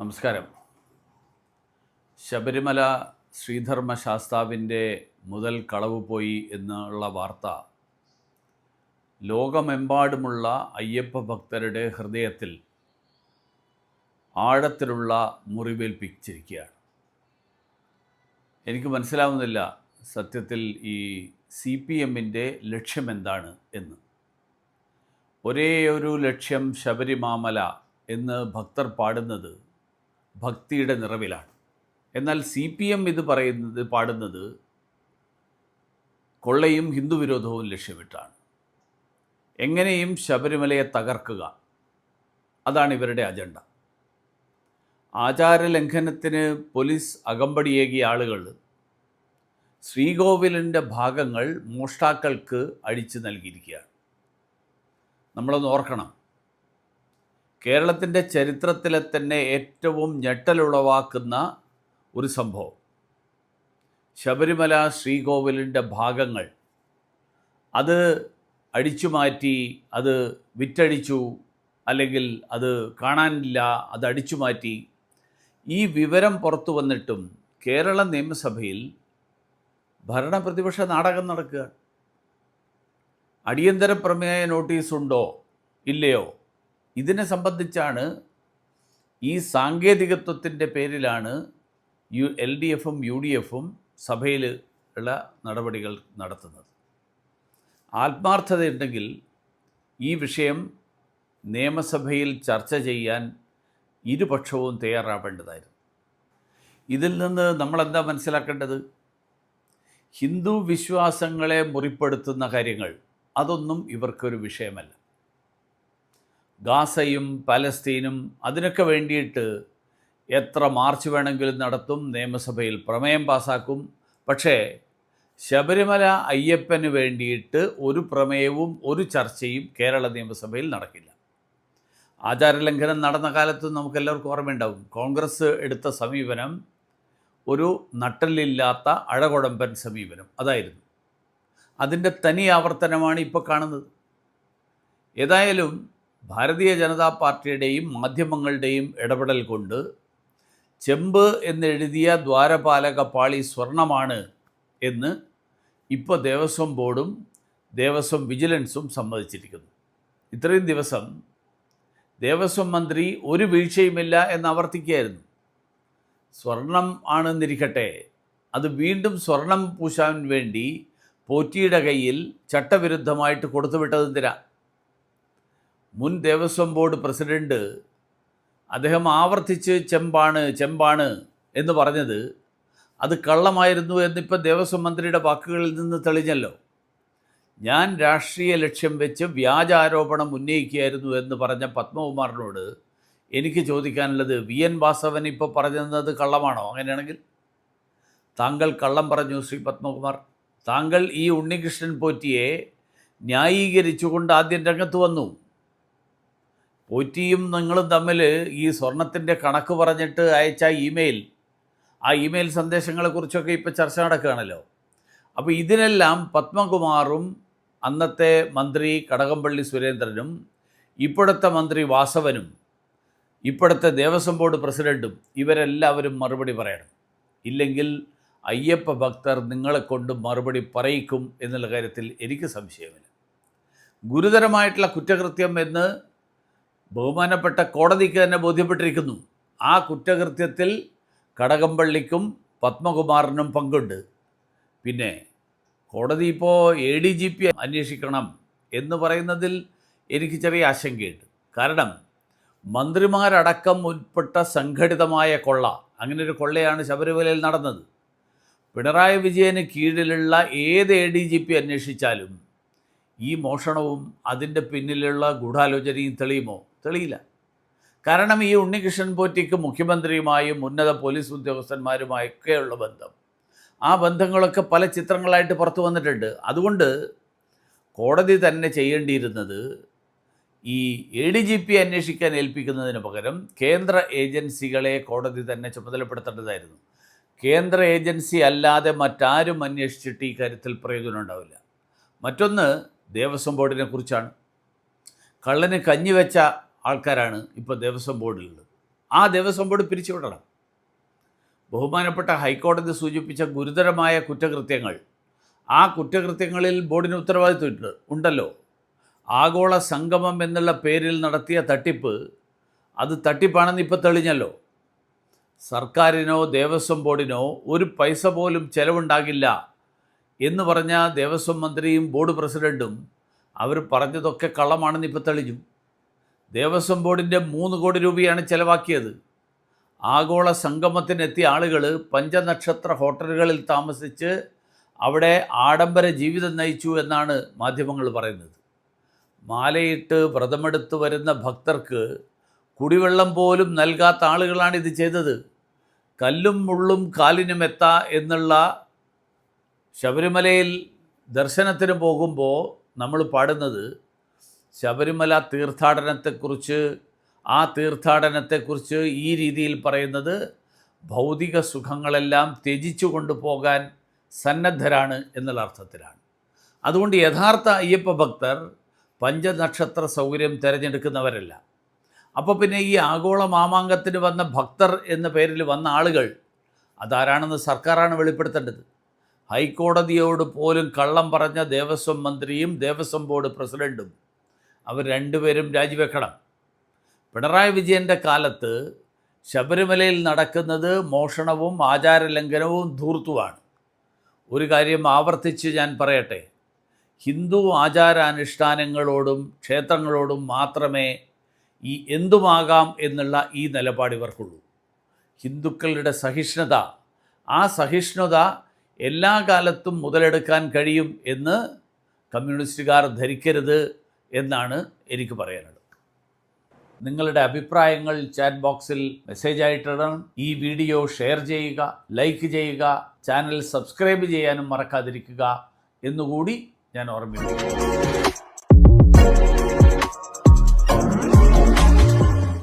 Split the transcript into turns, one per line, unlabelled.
നമസ്കാരം. ശബരിമല ശ്രീധർമ്മ ശാസ്താവിന്റെ മുതൽ കളവ് പോയി എന്നുള്ള വാർത്ത ലോകമെമ്പാടുമുള്ള അയ്യപ്പ ഭക്തരുടെ ഹൃദയത്തിൽ ആഴത്തിലുള്ള മുറിവേൽപ്പിച്ചിരിക്കുകയാണ്. എനിക്ക് മനസ്സിലാവുന്നില്ല സത്യത്തിൽ ഈ സി പി എമ്മിന്റെ ലക്ഷ്യമെന്താണ് എന്ന്. ഒരേ ഒരു ലക്ഷ്യം ശബരിമാമല എന്ന് ഭക്തർ പാടുന്നത് ഭക്തിയുടെ നിറവിലാണ്. എന്നാൽ സി പി എം ഇത് പറയുന്നത് പാടുന്നത് കൊള്ളയും ഹിന്ദുവിരോധവും ലക്ഷ്യമിട്ടാണ്. എങ്ങനെയും ശബരിമലയെ തകർക്കുക അതാണ് ഇവരുടെ അജണ്ട. ആചാരലംഘനത്തിന് പോലീസ് അകമ്പടിയേകിയ ആളുകൾ ശ്രീകോവിലിന്റെ ഭാഗങ്ങൾ മോഷ്ടാക്കൾക്ക് അഴിച്ചു നൽകിയിരിക്കുകയാണ്. നമ്മളൊന്ന് ഓർക്കണം കേരളത്തിന്റെ ചരിത്രത്തിലെ തന്നെ ഏറ്റവും ഞെട്ടലുളവാക്കുന്ന ഒരു സംഭവം. ശബരിമല ശ്രീകോവിലിന്റെ ഭാഗങ്ങൾ. അത് അടിച്ചു മാറ്റി അത് വിറ്റഴിച്ചു അല്ലെങ്കിൽ അത് കാണാനില്ല അത് അടിച്ചു മാറ്റി. ഈ വിവരം പുറത്തു വന്നിട്ടും കേരള നിയമസഭയിൽ ഭരണപ്രതിപക്ഷ നാടകം നടക്കുക അടിയന്തര പ്രമേയ നോട്ടീസ് ഉണ്ടോ? ഇല്ലയോ? ഇതിനെ സംബന്ധിച്ചാണ് ഈ സാങ്കേതികത്വത്തിന്റെ പേരിലാണ് യു എൽ ഡി എഫും യു ഡി എഫും സഭയിൽ ഉള്ള നടപടികൾ നടത്തുന്നത്. ആത്മാർത്ഥതയുണ്ടെങ്കിൽ ഈ വിഷയം നിയമസഭയിൽ ചർച്ച ചെയ്യാൻ ഇരുപക്ഷവും തയ്യാറാവേണ്ടതായിരുന്നു. ഇതിൽ നിന്ന് നമ്മളെന്താ മനസ്സിലാക്കേണ്ടത്? ഹിന്ദു വിശ്വാസങ്ങളെ മുറിപ്പെടുത്തുന്ന കാര്യങ്ങൾ അതൊന്നും ഇവർക്കൊരു വിഷയമല്ല. ഗാസയും പലസ്തീനും അതിനൊക്കെ വേണ്ടിയിട്ട് എത്ര മാർച്ച് വേണമെങ്കിലും നടത്തും നിയമസഭയിൽ പ്രമേയം പാസാക്കും. പക്ഷേ ശബരിമല അയ്യപ്പന് വേണ്ടിയിട്ട് ഒരു പ്രമേയവും ഒരു ചർച്ചയും കേരള നിയമസഭയിൽ നടക്കില്ല. ആചാരലംഘനം നടന്ന കാലത്ത് നമുക്കെല്ലാവർക്കും ഓർമ്മയുണ്ടാവും. കോൺഗ്രസ് എടുത്ത സമീപനം ഒരു നട്ടലില്ലാത്ത അഴകുടമ്പൻ സമീപനം അതായിരുന്നു. അതിന്റെ തനി ആവർത്തനമാണ് ഇപ്പോൾ കാണുന്നത്. ഏതായാലും ഭാരതീയ ജനതാ പാർട്ടിയുടെയും മാധ്യമങ്ങളുടെയും ഇടപെടൽ കൊണ്ട് ചെമ്പ് എന്നെഴുതിയ ദ്വാരപാലക പാളി സ്വർണമാണ് എന്ന് ഇപ്പോൾ ദേവസ്വം ബോർഡും ദേവസ്വം വിജിലൻസും സമ്മതിച്ചിരിക്കുന്നു. ഇത്രയും ദിവസം ദേവസ്വം മന്ത്രി ഒരു വീഴ്ചയുമില്ല എന്ന് ആവർത്തിക്കുകയായിരുന്നു. സ്വർണം ആണെന്നിരിക്കട്ടെ അത് വീണ്ടും സ്വർണം പൂശാൻ വേണ്ടി പോറ്റിയുടെ കയ്യിൽ ചട്ടവിരുദ്ധമായിട്ട് കൊടുത്തുവിട്ടതെന്തിനാ മുൻ ദേവസ്വം ബോർഡ് പ്രസിഡന്റ് അദ്ദേഹം ആവർത്തിച്ച് ചെമ്പാണ് ചെമ്പാണ് എന്ന് പറഞ്ഞത്. അത് കള്ളമായിരുന്നു എന്നിപ്പോൾ ദേവസ്വം മന്ത്രിയുടെ വാക്കുകളിൽ നിന്ന് തെളിഞ്ഞല്ലോ. ഞാൻ രാഷ്ട്രീയ ലക്ഷ്യം വെച്ച് വ്യാജാരോപണം ഉന്നയിക്കുകയായിരുന്നു എന്ന് പറഞ്ഞ പത്മകുമാറിനോട് എനിക്ക് ചോദിക്കാനുള്ളത് വി. എൻ. വാസവൻ ഇപ്പോൾ പറഞ്ഞത് കള്ളമാണോ? അങ്ങനെയാണെങ്കിൽ താങ്കൾ കള്ളം പറഞ്ഞു ശ്രീ പത്മകുമാർ. താങ്കൾ ഈ ഉണ്ണികൃഷ്ണൻ പോറ്റിയെ ന്യായീകരിച്ചുകൊണ്ട് ആദ്യം രംഗത്ത് വന്നു. പോറ്റിയും നിങ്ങളും തമ്മിൽ ഈ സ്വർണത്തിന്റെ കണക്ക് പറഞ്ഞിട്ട് അയച്ച ഇമെയിൽ ആ ഇമെയിൽ സന്ദേശങ്ങളെക്കുറിച്ചൊക്കെ ഇപ്പോൾ ചർച്ച നടക്കുകയാണല്ലോ. അപ്പോൾ ഇതിനെല്ലാം പത്മകുമാറും അന്നത്തെ മന്ത്രി കടകംപള്ളി സുരേന്ദ്രനും ഇപ്പോഴത്തെ മന്ത്രി വാസവനും ഇപ്പോഴത്തെ ദേവസ്വം ബോർഡ് പ്രസിഡന്റും ഇവരെല്ലാവരും മറുപടി പറയണം. ഇല്ലെങ്കിൽ അയ്യപ്പ ഭക്തർ നിങ്ങളെ കൊണ്ട് മറുപടി പറയിക്കും എന്നുള്ള കാര്യത്തിൽ എനിക്ക് സംശയമില്ല. ഗുരുതരമായിട്ടുള്ള കുറ്റകൃത്യം എന്ന് ബഹുമാനപ്പെട്ട കോടതിക്ക് തന്നെ ബോധ്യപ്പെട്ടിരിക്കുന്നു. ആ കുറ്റകൃത്യത്തിൽ കടകംപള്ളിക്കും പത്മകുമാറിനും പങ്കുണ്ട്. പിന്നെ കോടതി ഇപ്പോൾ എ ഡി ജി പി അന്വേഷിക്കണം എന്ന് പറയുന്നതിൽ എനിക്ക് ചെറിയ ആശങ്കയുണ്ട്. കാരണം മന്ത്രിമാരടക്കം ഉൾപ്പെട്ട സംഘടിതമായ കൊള്ള അങ്ങനെ ഒരു കൊള്ളയാണ് ശബരിമലയിൽ നടന്നത്. പിണറായി വിജയന് കീഴിലുള്ള ഏത് എ ഡി ജി പി അന്വേഷിച്ചാലും ഈ മോഷണവും അതിന്റെ പിന്നിലുള്ള ഗൂഢാലോചനയും തെളിയുമോ? തെളിയില്ല. കാരണം ഈ ഉണ്ണികൃഷ്ണൻ പോറ്റിക്ക് മുഖ്യമന്ത്രിയുമായും ഉന്നത പോലീസ് ഉദ്യോഗസ്ഥന്മാരുമായൊക്കെയുള്ള ബന്ധം. ആ ബന്ധങ്ങളൊക്കെ പല ചിത്രങ്ങളായിട്ട് പുറത്തു വന്നിട്ടുണ്ട്. അതുകൊണ്ട് കോടതി തന്നെ ചെയ്യേണ്ടിയിരുന്നത് ഈ എ ഡി ജി പി അന്വേഷിക്കാൻ ഏൽപ്പിക്കുന്നതിന് പകരം കേന്ദ്ര ഏജൻസികളെ കോടതി തന്നെ ചുമതലപ്പെടുത്തേണ്ടതായിരുന്നു. കേന്ദ്ര ഏജൻസി അല്ലാതെ മറ്റാരും അന്വേഷിച്ചിട്ട് ഈ കാര്യത്തിൽ പ്രയോജനം ഉണ്ടാവില്ല. മറ്റൊന്ന് ദേവസ്വം ബോർഡിനെ കുറിച്ചാണ്. കള്ളന് കഞ്ഞി വെച്ച ആൾക്കാരാണ് ഇപ്പോൾ ദേവസ്വം ബോർഡിലുള്ളത്. ആ ദേവസ്വം ബോർഡ് പിരിച്ചുവിടണം. ബഹുമാനപ്പെട്ട ഹൈക്കോടതി സൂചിപ്പിച്ച ഗുരുതരമായ കുറ്റകൃത്യങ്ങൾ ആ കുറ്റകൃത്യങ്ങളിൽ ബോർഡിന് ഉത്തരവാദിത്വമുണ്ട് ഉണ്ടല്ലോ. ആഗോള സംഗമം എന്നുള്ള പേരിൽ നടത്തിയ തട്ടിപ്പ് അത് തട്ടിപ്പാണെന്ന് ഇപ്പോൾ തെളിഞ്ഞല്ലോ. സർക്കാരിനോ ദേവസ്വം ബോർഡിനോ ഒരു പൈസ പോലും ചെലവുണ്ടാകില്ല എന്ന് പറഞ്ഞ ദേവസ്വം മന്ത്രിയും ബോർഡ് പ്രസിഡന്റും അവർ പറഞ്ഞതൊക്കെ കള്ളമാണെന്ന് ഇപ്പോൾ തെളിഞ്ഞു. ദേവസ്വം ബോർഡിന്റെ മൂന്ന് കോടി രൂപയാണ് ചെലവാക്കിയത്. ആഗോള സംഗമത്തിനെത്തിയ ആളുകൾ പഞ്ചനക്ഷത്ര ഹോട്ടലുകളിൽ താമസിച്ച് അവിടെ ആഡംബര ജീവിതം നയിച്ചു എന്നാണ് മാധ്യമങ്ങൾ പറയുന്നത്. മാലയിട്ട് വ്രതമെടുത്ത് വരുന്ന ഭക്തർക്ക് കുടിവെള്ളം പോലും നൽകാത്ത ആളുകളാണ് ഇത് ചെയ്തത്. കല്ലും മുള്ളും കാലിനുമെത്ത എന്നുള്ള ശബരിമലയിൽ ദർശനത്തിന് പോകുമ്പോൾ നമ്മൾ പാടുന്നത് ശബരിമല തീർത്ഥാടനത്തെക്കുറിച്ച് ആ തീർത്ഥാടനത്തെക്കുറിച്ച് ഈ രീതിയിൽ പറയുന്നത് ഭൗതിക സുഖങ്ങളെല്ലാം ത്യജിച്ചു കൊണ്ടുപോകാൻ സന്നദ്ധരാണ് എന്നുള്ള അർത്ഥത്തിലാണ്. അതുകൊണ്ട് യഥാർത്ഥ അയ്യപ്പ ഭക്തർ പഞ്ചനക്ഷത്ര സൗകര്യം തിരഞ്ഞെടുക്കുന്നവരല്ല. അപ്പോൾ പിന്നെ ഈ ആഗോള മാമാങ്കത്തിന് വന്ന ഭക്തർ എന്ന പേരിൽ വന്ന ആളുകൾ അതാരാണെന്ന് സർക്കാരാണ് വെളിപ്പെടുത്തേണ്ടത്. ഹൈക്കോടതിയോട് പോലും കള്ളം പറഞ്ഞ ദേവസ്വം മന്ത്രിയും ദേവസ്വം ബോർഡ് പ്രസിഡന്റും അവർ രണ്ടുപേരും രാജിവെക്കണം. പിണറായി വിജയന്റെ കാലത്ത് ശബരിമലയിൽ നടക്കുന്നത് മോഷണവും ആചാരലംഘനവും ധൂർത്തുമാണ് ഒരു കാര്യം ആവർത്തിച്ച് ഞാൻ പറയട്ടെ. ഹിന്ദു ആചാരാനുഷ്ഠാനങ്ങളോടും ക്ഷേത്രങ്ങളോടും മാത്രമേ ഈ എന്തുമാകാം എന്നുള്ള ഈ നിലപാട് ഇവർക്കുള്ളൂ. ഹിന്ദുക്കളുടെ സഹിഷ്ണുത ആ സഹിഷ്ണുത എല്ലാ കാലത്തും മുതലെടുക്കാൻ കഴിയും എന്ന് കമ്മ്യൂണിസ്റ്റുകാർ ധരിക്കരുത്. എന്നാണ് എനിക്ക് പറയാനുള്ളത്. നിങ്ങളുടെ അഭിപ്രായങ്ങൾ ചാറ്റ് ബോക്സിൽ മെസ്സേജ് ആയിട്ടിടണം. ഈ വീഡിയോ ഷെയർ ചെയ്യുക ലൈക്ക് ചെയ്യുക ചാനൽ സബ്സ്ക്രൈബ് ചെയ്യാനും മറക്കാതിരിക്കുക എന്നുകൂടി ഞാൻ ഓർമ്മിപ്പിക്കുന്നു.